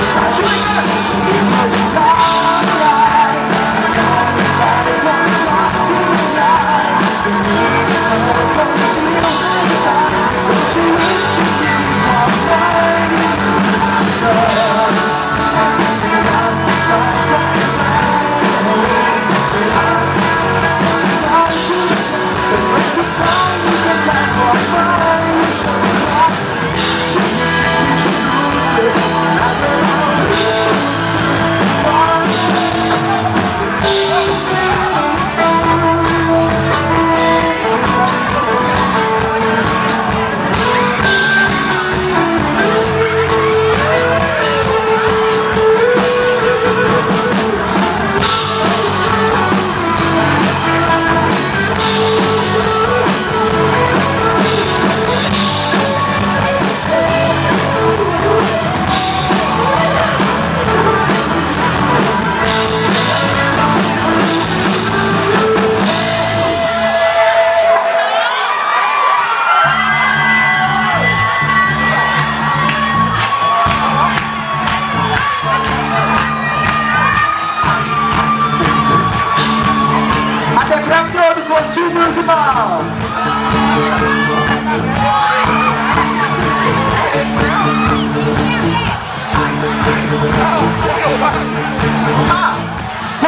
Yes! ห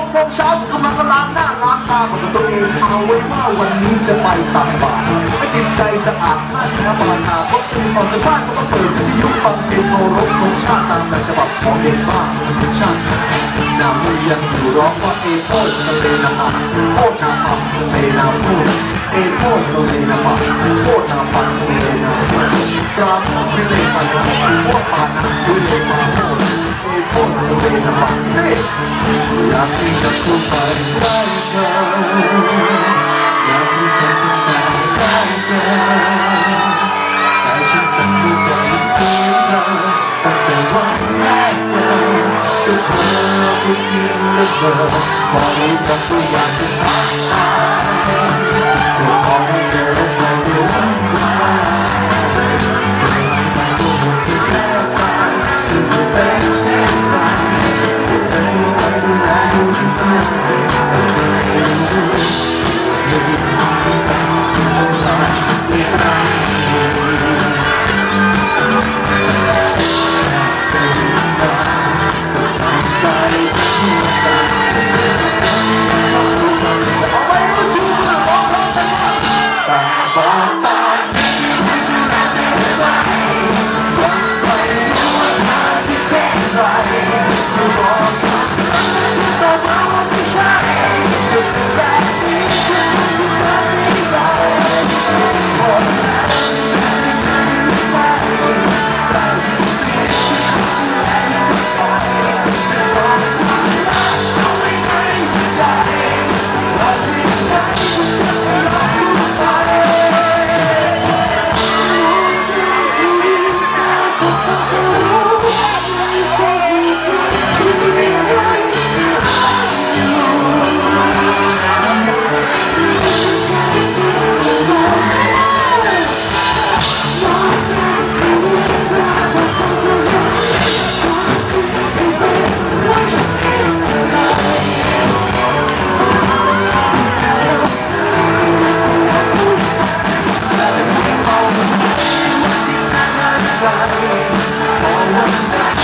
กโมงเช้าก็กคนก็ล้างหน้าล้างตาของตัวเองเอาไว้ว่าวันนี้จะไปตักบาตรให้จิตใจสะอาดท่านพรปราธานก็ตื่นออกจากบ้านก็มาเปิดวิทยุฟังเพลงเครพของชาติตามแบบฉบับของเด็กบ้านชาติน้ามือยังอยู่ร้องว่าเอโอ้ทะเลน้ำมันโอ้น้ำมันทะเน้ เอโคสเลนามาโคตรนาปังสเลนาพูดกราบวิเลปานะโคตรปานะวิเลมาโคตรเอโคสเลนามาเฮ้อยากที่จะพูดไปได้เธออยากที่จะพูดไปได้เธอใจฉันสั่นด้วยความเสียใจตั้งแต่วันแรกเจอก็เธอผู้หญิงเลือเกินพอรู้จักตัวอย่างที่ทำ One time, one time, always